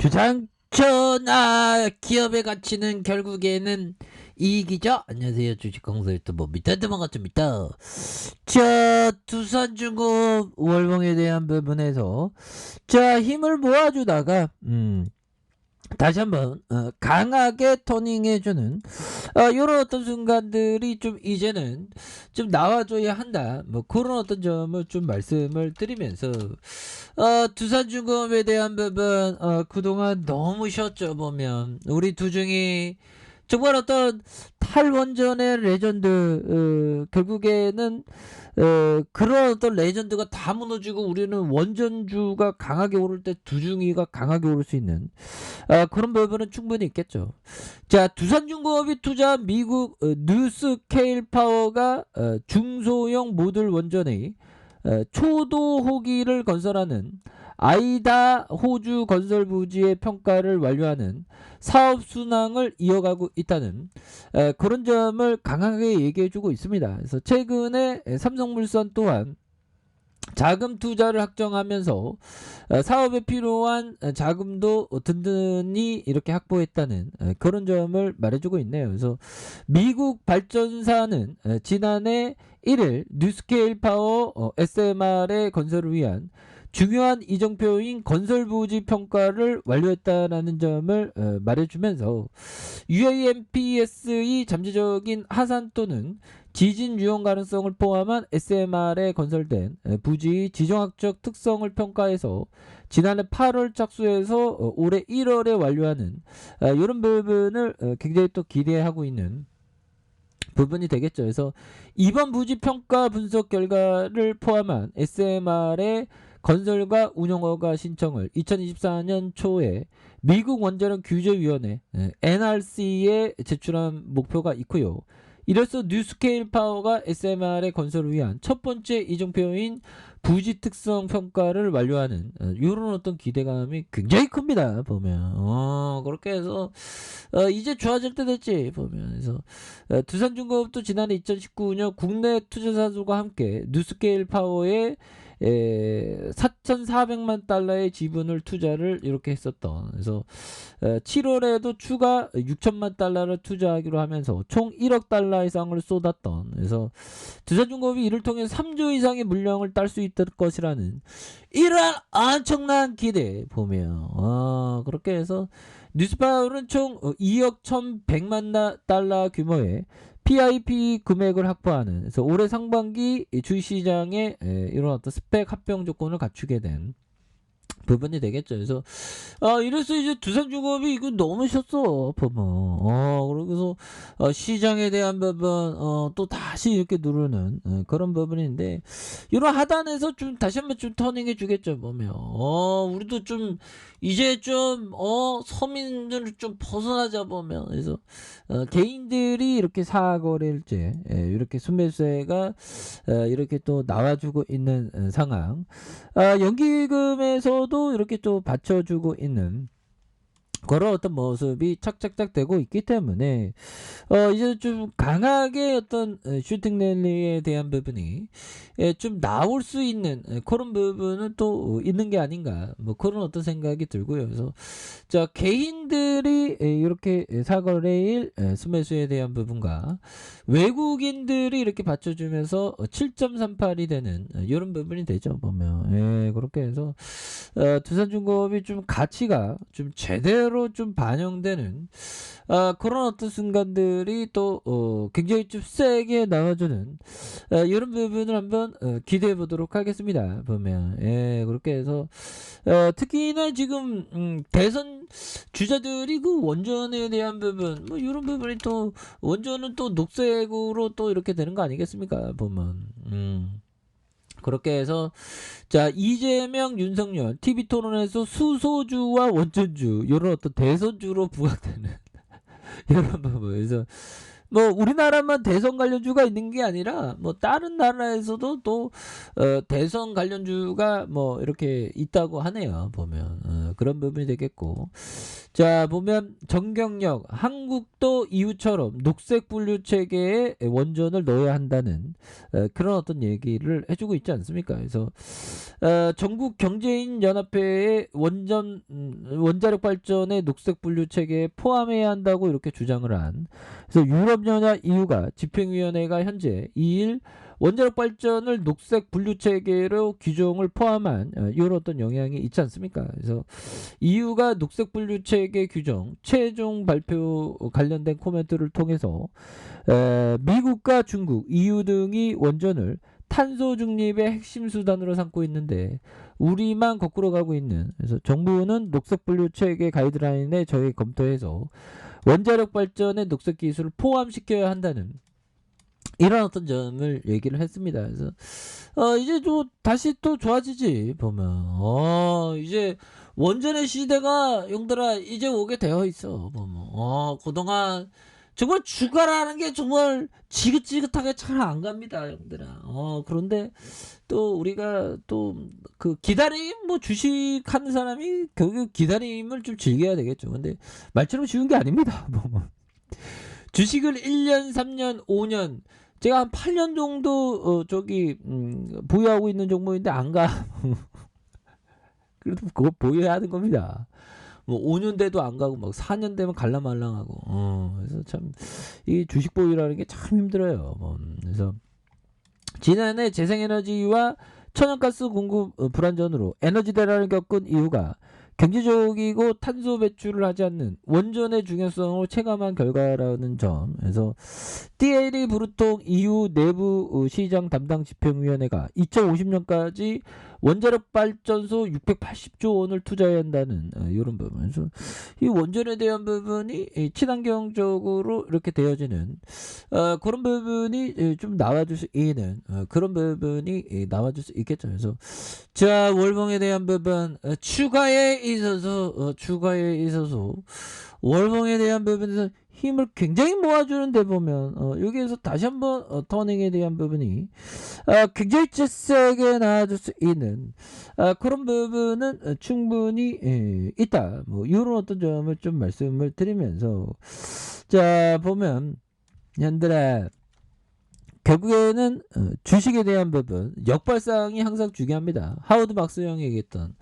주장전아 기업의 가치는 결국에는 이익이죠. 안녕하세요. 주식공사 유튜버 미타드만가입니다. 자 두산중급 월봉에 대한 부분에서 자 힘을 모아주다가 음 다시 한번 어, 강하게 터닝해주는 어, 이런 어떤 순간들이 좀 이제는 좀 나와줘야 한다. 뭐 그런 어떤 점을 좀 말씀을 드리면서 어, 두산중공업에 대한 부분 어, 그동안 너무 쉬었죠 보면 우리 두중이 정말 어떤 탈원전의 레전드 어, 결국에는 어, 그런 어떤 레전드가 다 무너지고 우리는 원전주가 강하게 오를 때 두중이가 강하게 오를 수 있는 아, 그런 부분은 충분히 있겠죠. 자, 두산중공업이 투자한 미국 어, 뉴스케일 파워가 어, 중소형 모듈 원전의 어, 초도 호기를 건설하는 아이다 호주 건설 부지의 평가를 완료하는 사업 순항을 이어가고 있다는 에, 그런 점을 강하게 얘기해주고 있습니다. 그래서 최근에 에, 삼성물산 또한 자금 투자를 확정하면서 어, 사업에 필요한 어, 자금도 든든히 이렇게 확보했다는 에, 그런 점을 말해주고 있네요. 그래서 미국 발전사는 에, 지난해 1일 뉴스케일 파워 어, SMR의 건설을 위한 중요한 이정표인 건설부지 평가를 완료했다라는 점을 어, 말해주면서 UAMPS의 잠재적인 하산 또는 지진 유형 가능성을 포함한 SMR에 건설된 에, 부지의 지정학적 특성을 평가해서 지난해 8월 착수해서 어, 올해 1월에 완료하는 이런 부분을 어, 굉장히 또 기대하고 있는 부분이 되겠죠. 그래서 이번 부지 평가 분석 결과를 포함한 SMR의 건설과 운영허가 신청을 2024년 초에 미국 원자력 규제위원회 NRC에 제출한 목표가 있고요. 이로써 뉴스케일 파워가 SMR의 건설을 위한 첫 번째 이정표인 부지 특성 평가를 완료하는 이런 어떤 기대감이 굉장히 큽니다 보면 어 그렇게 해서 어, 이제 좋아질 때 됐지 보면 그래서 어, 두산중공업도 지난해 2019년 국내 투자사들과 함께 뉴스케일 파워의 에, 4,400만 달러의 지분을 투자를 이렇게 했었던. 그래서 에, 7월에도 추가 6천만 달러를 투자하기로 하면서 총 1억 달러 이상을 쏟았던. 그래서 두산중공업이 이를 통해 3조 이상의 물량을 딸 수 있을 것이라는 이러한 엄청난 기대 보면 어, 그렇게 해서 뉴스파울은 총 2억 1,100만 달러 규모의 PIP 금액을 확보하는 그래서 올해 상반기 주시장에 이런 어떤 스펙 합병 조건을 갖추게 된 부분이 되겠죠. 그래서 어 이래서 이제 두산중공업이 이거 너무 쉬었어 보면 어 그래서 어, 시장에 대한 부분 어 또 다시 이렇게 누르는 어, 그런 부분인데 이런 하단에서 좀 다시 한번 좀 터닝해 주겠죠 보면. 어 우리도 좀 이제 좀 어 서민들을 좀 벗어나자 보면. 그래서 어, 개인들이 이렇게 사거래일제 예, 이렇게 순매수세가 어, 이렇게 또 나와주고 있는 어, 상황. 아, 연기금에서도 이렇게 또 받쳐주고 있는 그런 어떤 모습이 착착착 되고 있기 때문에 어 이제 좀 강하게 어떤 어, 슈팅 랠리에 대한 부분이 예, 좀 나올 수 있는 예, 그런 부분은 또 있는 게 아닌가 뭐 그런 어떤 생각이 들고요. 그래서 자 개인들이 예, 이렇게 사거래일 예, 수매수에 대한 부분과 외국인들이 이렇게 받쳐주면서 7.38이 되는 이런 부분이 되죠 보면 예, 그렇게 해서 어, 두산중공업이 좀 가치가 좀 제대로 좀 반영되는 어, 그런 어떤 순간들이 또 어, 굉장히 좀 세게 나와주는 어, 이런 부분을 한번 어, 기대해 보도록 하겠습니다. 보면 예, 그렇게 해서 어, 특히나 지금 음, 대선 주자들이 그 원전에 대한 부분 뭐 이런 부분이 또 원전은 또 녹색으로 또 이렇게 되는 거 아니겠습니까? 보면 음. 그렇게 해서 자 이재명 윤석열 TV 토론에서 수소주와 원전주 이런 어떤 대선주로 부각되는 이런 부분 그래서 뭐 우리나라만 대선 관련주가 있는 게 아니라 뭐 다른 나라에서도 또 어, 대선 관련주가 뭐 이렇게 있다고 하네요. 보면 어, 그런 부분이 되겠고 자 보면 정경력 한국도 이유처럼 녹색 분류 체계에 원전을 넣어야 한다는 어, 그런 어떤 얘기를 해주고 있지 않습니까? 그래서 어, 전국 경제인 연합회의 원전 음, 원자력 발전의 녹색 분류 체계에 포함해야 한다고 이렇게 주장을 한 그래서 유럽 연합 EU가 집행위원회가 현재 2일 원자력 발전을 녹색 분류 체계로 규정을 포함한 어, 이런 어떤 영향이 있지 않습니까? 그래서 EU가 녹색 분류 체계 규정 최종 발표 관련된 코멘트를 통해서 에, 미국과 중국, EU 등이 원전을 탄소 중립의 핵심 수단으로 삼고 있는데 우리만 거꾸로 가고 있는 그래서 정부는 녹색 분류 체계 가이드라인에 저희 검토해서 원자력 발전의 녹색 기술을 포함시켜야 한다는 이런 어떤 점을 얘기를 했습니다. 그래서 어 이제 좀 다시 또 좋아지지 보면 어 이제 원전의 시대가 용들아 이제 오게 되어 있어 보면 어 그동안 정말 주가라는 게 정말 지긋지긋하게 잘 안 갑니다, 형들아. 어, 그런데 또 우리가 또 그 기다림 뭐 주식 하는 사람이 결국 기다림을 좀 즐겨야 되겠죠. 근데 말처럼 쉬운 게 아닙니다. 뭐. 주식을 1년, 3년, 5년 제가 한 8년 정도 어, 저기 음, 보유하고 있는 종목인데 안 가. 그래도 그거 보유해야 하는 겁니다. 뭐 5년 돼도 안 가고 막 4년 되면 갈라말랑하고. 어 그래서 참 이 주식 보유라는 게 참 힘들어요. 뭐 그래서 지난해 재생에너지와 천연가스 공급 어, 불안전으로 에너지 대란을 겪은 이유가 경제적이고 탄소 배출을 하지 않는 원전의 중요성을 체감한 결과라는 점. 그래서 띠에리 브루통 EU 내부 어, 시장 담당 집행위원회가 2050년까지 원자력 발전소 680조 원을 투자해야 한다는 어, 이런 부분. 그래서 이 원전에 대한 부분이 이 친환경적으로 이렇게 되어지는 어, 그런 부분이 예, 좀 나와줄 수 있는 어, 그런 부분이 예, 나와줄 수 있겠죠. 그래서 자 월봉에 대한 부분 어, 추가에 있어서 어, 추가에 있어서 월봉에 대한 부분에서 힘을 굉장히 모아주는데 보면 어, 여기에서 다시 한번 어, 터닝에 대한 부분이 어, 굉장히 세게 나와줄 수 있는 어, 그런 부분은 어, 충분히 예, 있다. 뭐 이런 어떤 점을 좀 말씀을 드리면서 자 보면 현들아 결국에는 어, 주식에 대한 부분 역발상이 항상 중요합니다. 하우드 막스 형이 얘기했던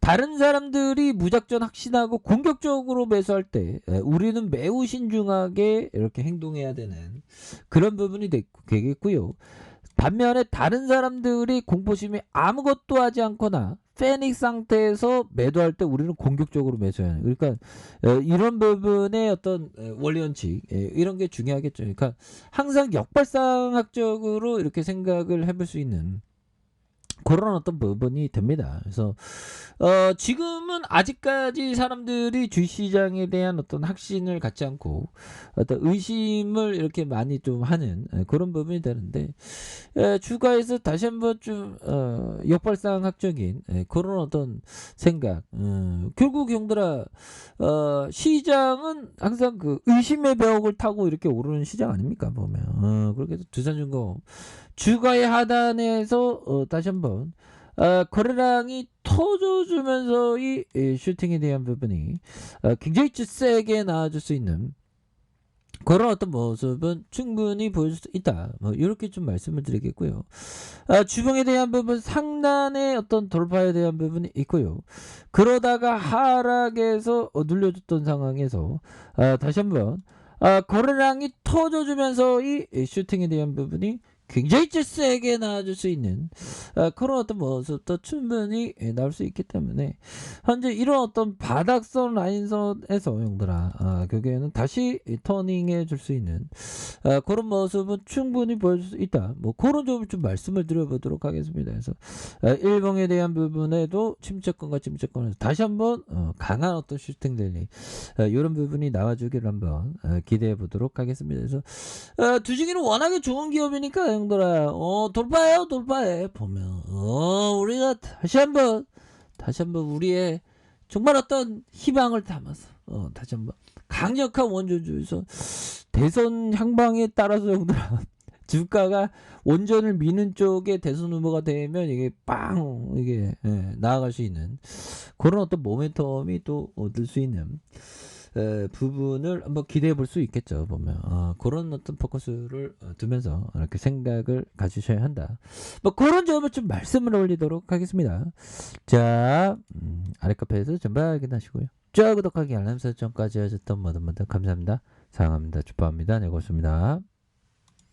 다른 사람들이 무작정 확신하고 공격적으로 매수할 때 에, 우리는 매우 신중하게 이렇게 행동해야 되는 그런 부분이 되- 되겠고요. 반면에 다른 사람들이 공포심이 아무것도 하지 않거나 패닉 상태에서 매도할 때 우리는 공격적으로 매수해야 해요. 그러니까 어, 이런 부분의 어떤 에, 원리 원칙 예, 이런 게 중요하겠죠. 그러니까 항상 역발상학적으로 이렇게 생각을 해볼 수 있는 그런 어떤 부분이 됩니다. 그래서 어, 지금은 아직까지 사람들이 주시장에 대한 어떤 확신을 갖지 않고 어떤 의심을 이렇게 많이 좀 하는 에, 그런 부분이 되는데 에, 주가에서 다시 한번 좀 어, 역발상학적인 에, 그런 어떤 생각 음, 결국 형들아 어, 시장은 항상 그 의심의 벽을 타고 이렇게 오르는 시장 아닙니까 보면 어, 그렇게 두산중공 주가의 하단에서 어, 다시 한번 어, 거래량이 터져주면서 이 이 슈팅에 대한 부분이 어, 굉장히 세게 나와줄 수 있는 그런 어떤 모습은 충분히 보여줄 수 있다. 뭐 이렇게 좀 말씀을 드리겠고요. 아, 주봉에 대한 부분 상단의 어떤 돌파에 대한 부분이 있고요. 그러다가 하락에서 어, 눌려줬던 상황에서 아, 다시 한번 아, 거래량이 터져주면서 이이 슈팅에 대한 부분이 굉장히 세게 나와줄 수 있는 아, 그런 어떤 모습도 충분히 예, 나올 수 있기 때문에 현재 이런 어떤 바닥선 라인선에서 형들아 아, 결국에는 다시 이 터닝해 줄 수 있는 아, 그런 모습은 충분히 보여줄 수 있다. 뭐 그런 점을 좀 말씀을 드려보도록 하겠습니다. 그래서 아, 일봉에 대한 부분에도 침체권과 침체권에서 다시 한번 어, 강한 어떤 슈팅 랠리 아, 이런 부분이 나와주기를 한번 아, 기대해 보도록 하겠습니다. 그래서 어, 두식이는 워낙에 좋은 기업이니까 형들아. 어 돌파해요 돌파해. 보면 어 우리가 다시 한번 다시 한번 우리의 정말 어떤 희망을 담아서 어, 다시 한번 강력한 원조주에서 대선 향방에 따라서 정도라 주가가 원전을 미는 쪽에 대선 후보가 되면 이게 빵 이게 예, 나아갈 수 있는 그런 어떤 모멘텀이 또 얻을 수 있는 에, 부분을 한번 기대해 볼 수 있겠죠 보면. 아, 그런 어떤 포커스를 어, 두면서 이렇게 생각을 가지셔야 한다. 뭐 그런 점을 좀 말씀을 올리도록 하겠습니다. 자 음, 아래 카페에서 전부 확인하시고요. 좋아요 구독하기 알람 설정까지 하셨던 모든 분들 감사합니다. 사랑합니다. 축복합니다. 네 고맙습니다